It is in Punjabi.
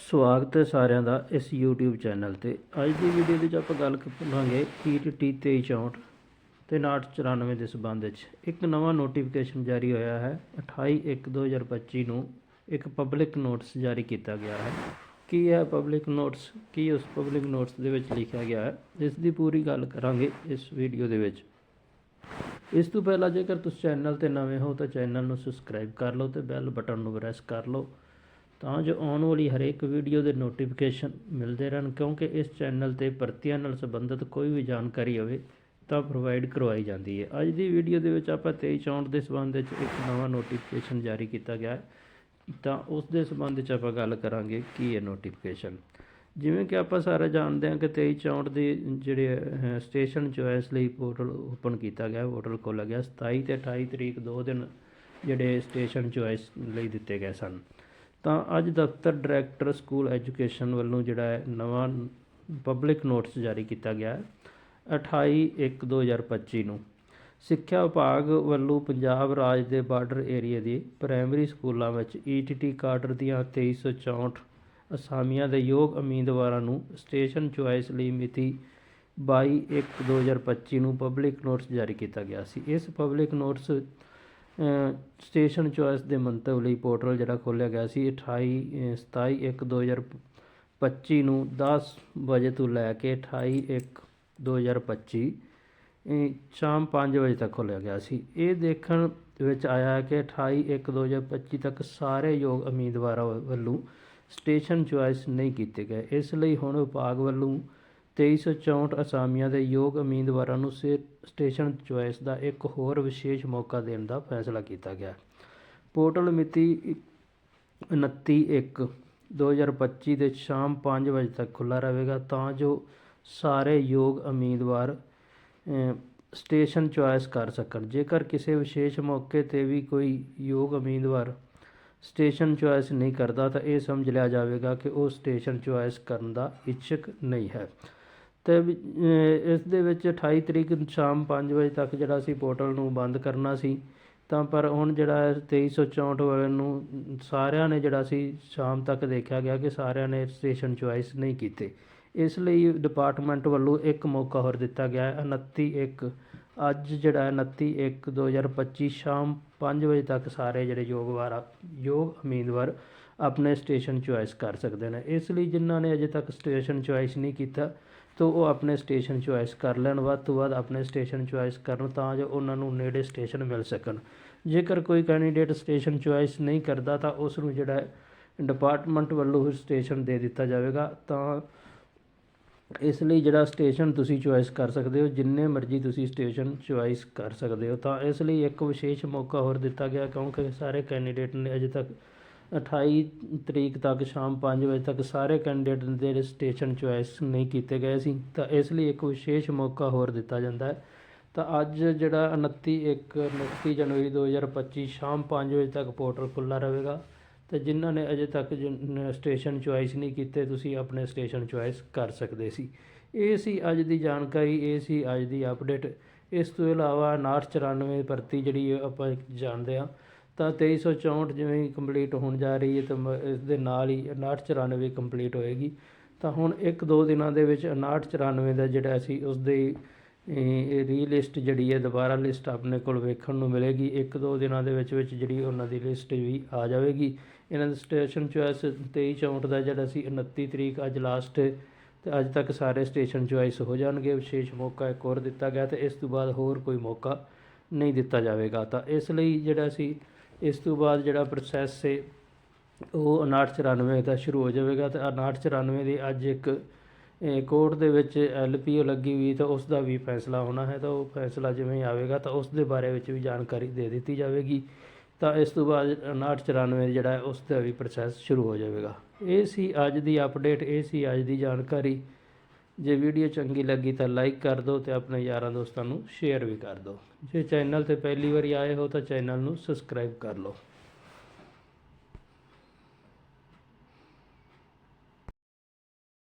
ਸਵਾਗਤ ਹੈ ਸਾਰਿਆਂ ਦਾ ਇਸ YouTube ਚੈਨਲ ਤੇ। ਅੱਜ ਦੀ ਵੀਡੀਓ ਵਿੱਚ ਆਪਾਂ ਗੱਲ ਕਰਾਂਗੇ TTT 2364 ਤੇ 994 ਦੇ ਸਬੰਧ ਵਿੱਚ। ਇੱਕ ਨਵਾਂ ਨੋਟੀਫਿਕੇਸ਼ਨ ਜਾਰੀ ਹੋਇਆ ਹੈ। 28/1/2025 ਨੂੰ ਇੱਕ ਪਬਲਿਕ ਨੋਟਿਸ ਜਾਰੀ ਕੀਤਾ ਗਿਆ ਹੈ। ਕੀ ਹੈ ਪਬਲਿਕ ਨੋਟਿਸ ਕੀ ਉਸ ਪਬਲਿਕ ਨੋਟਿਸ ਦੇ ਵਿੱਚ ਲਿਖਿਆ ਗਿਆ ਹੈ? ਇਸ ਦੀ ਪੂਰੀ ਗੱਲ ਕਰਾਂਗੇ ਇਸ ਵੀਡੀਓ ਦੇ ਵਿੱਚ। ਇਸ ਤੋਂ ਪਹਿਲਾਂ ਜੇਕਰ ਤੁਸੀਂ ਚੈਨਲ ਤੇ ਨਵੇਂ ਹੋ ਤਾਂ ਚੈਨਲ ਨੂੰ ਸਬਸਕ੍ਰਾਈਬ ਕਰ ਲਓ ਤੇ ਬੈਲ ਬਟਨ ਨੂੰ ਪ੍ਰੈਸ ਕਰ ਲਓ। ਤਾਂ ਜੋ ਆਉਣ ਵਾਲੀ ਹਰੇਕ ਵੀਡੀਓ ਦੇ ਨੋਟੀਫਿਕੇਸ਼ਨ ਮਿਲਦੇ ਰਹਿਣ, ਕਿਉਂਕਿ ਇਸ ਚੈਨਲ ਤੇ ਭਰਤੀਆਂ ਨਾਲ ਸੰਬੰਧਿਤ ਕੋਈ ਵੀ ਜਾਣਕਾਰੀ ਹੋਵੇ ਤਾਂ ਪ੍ਰੋਵਾਈਡ ਕਰਵਾਈ ਜਾਂਦੀ ਹੈ। ਅੱਜ ਦੀ ਵੀਡੀਓ ਦੇ ਵਿੱਚ ਆਪਾਂ 23 ਚੌਂਟ ਦੇ ਸੰਬੰਧ ਵਿੱਚ ਇੱਕ ਨਵਾਂ ਨੋਟੀਫਿਕੇਸ਼ਨ ਜਾਰੀ ਕੀਤਾ ਗਿਆ ਹੈ। ਤਾਂ ਉਸ ਦੇ ਸੰਬੰਧ ਵਿੱਚ ਆਪਾਂ ਗੱਲ ਕਰਾਂਗੇ ਕੀ ਹੈ ਨੋਟੀਫਿਕੇਸ਼ਨ ਜਿਵੇਂ ਕਿ ਆਪਾਂ ਸਾਰੇ ਜਾਣਦੇ ਹਾਂ ਕਿ 23 ਚੌਂਟ ਦੇ ਜਿਹੜੇ ਸਟੇਸ਼ਨ ਚੋਇਸ ਲਈ ਪੋਰਟਲ ਓਪਨ ਕੀਤਾ ਗਿਆ ਪੋਰਟਲ ਖੋਲ੍ਹਿਆ ਗਿਆ। 27 ਤੇ 28 ਤਰੀਕ ਦੋ ਦਿਨ ਜਿਹੜੇ ਸਟੇਸ਼ਨ ਚੋਇਸ ਲਈ ਦਿੱਤੇ ਗਏ ਸਨ। ਤਾਂ ਅੱਜ ਦਫ਼ਤਰ ਡਾਇਰੈਕਟਰ ਸਕੂਲ ਐਜੂਕੇਸ਼ਨ ਵੱਲੋਂ ਜਿਹੜਾ ਹੈ ਨਵਾਂ ਪਬਲਿਕ ਨੋਟਿਸ ਜਾਰੀ ਕੀਤਾ ਗਿਆ ਹੈ 28/1/2025 ਨੂੰ। ਸਿੱਖਿਆ ਵਿਭਾਗ ਵੱਲੋਂ ਪੰਜਾਬ ਰਾਜ ਦੇ ਬਾਰਡਰ ਏਰੀਆ ਦੇ ਪ੍ਰਾਇਮਰੀ ਸਕੂਲਾਂ ਵਿੱਚ ਈਟੀਟੀ ਕਾਡਰ ਦੀਆਂ 2364 ਅਸਾਮੀਆਂ ਦੇ ਯੋਗ ਉਮੀਦਵਾਰਾਂ ਨੂੰ ਸਟੇਸ਼ਨ ਚੁਆਇਸ ਲਈ ਮਿਤੀ 22/1/2025 ਨੂੰ ਪਬਲਿਕ ਨੋਟਿਸ ਜਾਰੀ ਕੀਤਾ ਗਿਆ ਸੀ। ਇਸ ਪਬਲਿਕ ਨੋਟਿਸ ਸਟੇਸ਼ਨ ਚੁਆਇਸ ਦੇ ਮੰਤਵ ਲਈ ਪੋਰਟਲ ਜਿਹੜਾ ਖੋਲ੍ਹਿਆ ਗਿਆ ਸੀ 28 ਅ, 27/1/2025 ਨੂੰ 10 ਵਜੇ ਤੋਂ ਲੈ ਕੇ 28/1/2025 ਅ, ਸ਼ਾਮ 5 ਵਜੇ ਤੱਕ ਖੋਲ੍ਹਿਆ ਗਿਆ ਸੀ। ਇਹ ਦੇਖਣ ਵਿੱਚ ਆਇਆ ਹੈ ਕਿ 28/1/2025 ਤੱਕ ਸਾਰੇ ਯੋਗ ਉਮੀਦਵਾਰਾਂ ਵੱਲੋਂ ਸਟੇਸ਼ਨ ਚੁਆਇਸ ਨਹੀਂ ਕੀਤੇ ਗਏ। ਇਸ ਲਈ ਹੁਣ ਵਿਭਾਗ ਵੱਲੋਂ 2364 ਅਸਾਮੀਆਂ ਦੇ ਯੋਗ ਉਮੀਦਵਾਰਾਂ ਨੂੰ ਸੇ- ਸਟੇਸ਼ਨ ਚੁਆਇਸ ਦਾ ਇੱਕ ਹੋਰ ਵਿਸ਼ੇਸ਼ ਮੌਕਾ ਦੇਣ ਦਾ ਫੈਸਲਾ ਕੀਤਾ ਗਿਆ। ਪੋਰਟਲ ਮਿਤੀ 29/1/2025 ਦੇ ਸ਼ਾਮ 5 ਵਜੇ ਤੱਕ ਖੁੱਲ੍ਹਾ ਰਹੇਗਾ ਤਾਂ ਜੋ ਸਾਰੇ ਯੋਗ ਉਮੀਦਵਾਰ ਸਟੇਸ਼ਨ ਚੁਆਇਸ ਕਰ ਸਕਣ। ਜੇਕਰ ਕਿਸੇ ਵਿਸ਼ੇਸ਼ ਮੌਕੇ ਤੇ ਵੀ ਕੋਈ ਯੋਗ ਉਮੀਦਵਾਰ ਸਟੇਸ਼ਨ ਚੁਆਇਸ ਨਹੀਂ ਕਰਦਾ ਤਾਂ ਇਹ ਸਮਝ ਲਿਆ ਜਾਵੇਗਾ ਕਿ ਉਹ ਸਟੇਸ਼ਨ ਚੁਆਇਸ ਕਰਨ ਦਾ ਇੱਛਕ ਨਹੀਂ ਹੈ। ਅਤੇ ਇਸ ਦੇ ਵਿੱਚ 28 ਤਰੀਕ ਸ਼ਾਮ ਪੰਜ ਵਜੇ ਤੱਕ ਜਿਹੜਾ ਸੀ ਪੋਰਟਲ ਨੂੰ ਬੰਦ ਕਰਨਾ ਸੀ, ਤਾਂ ਪਰ ਹੁਣ ਜਿਹੜਾ ਤੇਈ ਸੌ ਚੌਂਹਠ ਵਾਲੇ ਨੂੰ ਸਾਰਿਆਂ ਨੇ ਜਿਹੜਾ ਸੀ ਸ਼ਾਮ ਤੱਕ ਦੇਖਿਆ ਗਿਆ ਕਿ ਸਾਰਿਆਂ ਨੇ ਸਟੇਸ਼ਨ ਚੁਆਇਸ ਨਹੀਂ ਕੀਤੇ। ਇਸ ਲਈ ਡਿਪਾਰਟਮੈਂਟ ਵੱਲੋਂ ਇੱਕ ਮੌਕਾ ਹੋਰ ਦਿੱਤਾ ਗਿਆ ਹੈ 29 ਇੱਕ, ਅੱਜ ਜਿਹੜਾ ਹੈ 29 ਇੱਕ 2025 ਸ਼ਾਮ 5 ਵਜੇ ਤੱਕ ਸਾਰੇ ਜਿਹੜੇ ਯੋਗਵਾਰ, ਯੋਗ ਉਮੀਦਵਾਰ ਆਪਣੇ ਸਟੇਸ਼ਨ ਚੁਆਇਸ ਕਰ ਸਕਦੇ ਨੇ। ਇਸ ਲਈ ਜਿਨ੍ਹਾਂ ਨੇ ਅਜੇ ਤੱਕ ਸਟੇਸ਼ਨ ਚੁਆਇਸ ਨਹੀਂ ਕੀਤਾ ਤਾਂ ਉਹ ਆਪਣੇ ਸਟੇਸ਼ਨ ਚੁਆਇਸ ਕਰ ਲੈਣ, ਵੱਧ ਤੋਂ ਵੱਧ ਆਪਣੇ ਸਟੇਸ਼ਨ ਚੁਆਇਸ ਕਰਨ ਤਾਂ ਜੋ ਉਹਨਾਂ ਨੂੰ ਨੇੜੇ ਸਟੇਸ਼ਨ ਮਿਲ ਸਕਣ। ਜੇਕਰ ਕੋਈ ਕੈਂਡੀਡੇਟ ਸਟੇਸ਼ਨ ਚੁਆਇਸ ਨਹੀਂ ਕਰਦਾ ਤਾਂ ਉਸ ਨੂੰ ਜਿਹੜਾ ਡਿਪਾਰਟਮੈਂਟ ਵੱਲੋਂ ਹੀ ਸਟੇਸ਼ਨ ਦੇ ਦਿੱਤਾ ਜਾਵੇਗਾ। ਤਾਂ ਇਸ ਲਈ ਜਿਹੜਾ ਸਟੇਸ਼ਨ ਤੁਸੀਂ ਚੁਆਇਸ ਕਰ ਸਕਦੇ ਹੋ, ਜਿੰਨੇ ਮਰਜ਼ੀ ਤੁਸੀਂ ਸਟੇਸ਼ਨ ਚੁਆਇਸ ਕਰ ਸਕਦੇ ਹੋ। ਤਾਂ ਇਸ ਲਈ ਇੱਕ ਵਿਸ਼ੇਸ਼ ਮੌਕਾ ਹੋਰ ਦਿੱਤਾ ਗਿਆ ਕਿਉਂਕਿ ਸਾਰੇ ਕੈਂਡੀਡੇਟ ਨੇ ਅਜੇ ਤੱਕ 28 ਤਰੀਕ ਤੱਕ ਸ਼ਾਮ 5 ਵਜੇ ਤੱਕ ਸਾਰੇ ਕੈਂਡੀਡੇਟ ਦੇ ਸਟੇਸ਼ਨ ਚੁਆਇਸ ਨਹੀਂ ਕੀਤੇ ਗਏ ਸੀ। ਤਾਂ ਇਸ ਲਈ ਇੱਕ ਵਿਸ਼ੇਸ਼ ਮੌਕਾ ਹੋਰ ਦਿੱਤਾ ਜਾਂਦਾ ਹੈ। ਤਾਂ ਅੱਜ ਜਿਹੜਾ 29 ਇੱਕ 29 ਜਨਵਰੀ 2025 ਸ਼ਾਮ 5 ਵਜੇ ਤੱਕ ਪੋਰਟਲ ਖੁੱਲ੍ਹਾ ਰਹੇਗਾ। ਤੇ ਜਿਨ੍ਹਾਂ ਨੇ ਅਜੇ ਤੱਕ ਜਿਨ- ਸਟੇਸ਼ਨ ਚੁਆਇਸ ਨਹੀਂ ਕੀਤੇ, ਤੁਸੀਂ ਆਪਣੇ ਸਟੇਸ਼ਨ ਚੁਆਇਸ ਕਰ ਸਕਦੇ ਸੀ। ਇਹ ਸੀ ਅੱਜ ਦੀ ਜਾਣਕਾਰੀ, ਇਹ ਸੀ ਅੱਜ ਦੀ ਅਪਡੇਟ। ਇਸ ਤੋਂ ਇਲਾਵਾ 994 ਭਰਤੀ ਜਿਹੜੀ ਆਪਾਂ ਜਾਣਦੇ ਹਾਂ ਤਾਂ 2364 ਜਿਵੇਂ ਕੰਪਲੀਟ ਹੋਣ ਜਾ ਰਹੀ ਹੈ ਤਾਂ ਮ- ਇਸ ਦੇ ਨਾਲ ਹੀ 994 ਕੰਪਲੀਟ ਹੋਏਗੀ। ਤਾਂ ਹੁਣ ਇੱਕ ਦੋ ਦਿਨਾਂ ਦੇ ਵਿੱਚ 994 ਦਾ ਜਿਹੜਾ ਅਸੀਂ ਉਸ ਦੇ ਇਹ ਰੀਲਿਸਟ ਜਿਹੜੀ ਹੈ ਦੁਬਾਰਾ ਲਿਸਟ ਆਪਣੇ ਕੋਲ ਵੇਖਣ ਨੂੰ ਮਿਲੇਗੀ। ਇੱਕ ਦੋ ਦਿਨਾਂ ਦੇ ਵਿੱਚ ਵਿੱਚ ਜਿਹੜੀ ਉਹਨਾਂ ਦੀ ਲਿਸਟ ਵੀ ਆ ਜਾਵੇਗੀ। ਇਹਨਾਂ ਦਾ ਸਟੇਸ਼ਨ ਚੁਆਇਸ 23 ਚੌਂਟ ਦਾ ਜਿਹੜਾ ਸੀ 29 ਤਰੀਕ ਅੱਜ ਲਾਸਟ ਤੇ ਅੱਜ ਤੱਕ ਸਾਰੇ ਸਟੇਸ਼ਨ ਚੁਆਇਸ ਹੋ ਜਾਣਗੇ। ਵਿਸ਼ੇਸ਼ ਮੌਕਾ ਇੱਕ ਹੋਰ ਦਿੱਤਾ ਗਿਆ ਤੇ ਇਸ ਤੋਂ ਬਾਅਦ ਹੋਰ ਕੋਈ ਮੌਕਾ ਨਹੀਂ ਦਿੱਤਾ ਜਾਵੇਗਾ। ਤਾਂ ਇਸ ਲਈ ਜਿਹੜਾ ਸੀ ਇਸ ਤੋਂ ਬਾਅਦ ਜਿਹੜਾ ਪ੍ਰੋਸੈਸ ਹੈ ਉਹ 5994 ਦਾ ਸ਼ੁਰੂ ਹੋ ਜਾਵੇਗਾ ਤੇ 5994 ਦੀ ਅੱਜ ਇੱਕ ਕੋਰਟ ਦੇ ਵਿੱਚ ਐਲਪੀਓ ਲੱਗੀ ਹੋਈ ਤਾਂ ਉਸ ਦਾ ਵੀ ਫੈਸਲਾ ਹੋਣਾ ਹੈ, ਤਾਂ ਉਹ ਫੈਸਲਾ ਜਿਵੇਂ ਆਵੇਗਾ ਤਾਂ ਉਸ ਦੇ ਬਾਰੇ ਵਿੱਚ ਵੀ ਜਾਣਕਾਰੀ ਦੇ ਦਿੱਤੀ ਜਾਵੇਗੀ। ਤਾਂ ਇਸ ਤੋਂ ਬਾਅਦ 5994 ਜਿਹੜਾ ਉਸ ਦਾ ਵੀ ਪ੍ਰੋਸੈਸ ਸ਼ੁਰੂ ਹੋ ਜਾਵੇਗਾ। ਇਹ ਸੀ ਅੱਜ ਦੀ ਅਪਡੇਟ ਇਹ ਸੀ ਅੱਜ ਦੀ ਜਾਣਕਾਰੀ। ਜੇ ਵੀਡੀਓ ਚੰਗੀ ਲੱਗੀ ਤਾਂ ਲਾਈਕ ਕਰ ਦਿਓ ਤੇ ਆਪਣੇ ਯਾਰਾਂ ਦੋਸਤਾਂ ਨੂੰ ਸ਼ੇਅਰ ਵੀ ਕਰ ਦਿਓ। ਜੇ ਚੈਨਲ ਤੇ ਪਹਿਲੀ ਵਾਰੀ ਆਏ ਹੋ ਤਾਂ ਚੈਨਲ ਨੂੰ ਸਬਸਕ੍ਰਾਈਬ ਕਰ ਲਓ।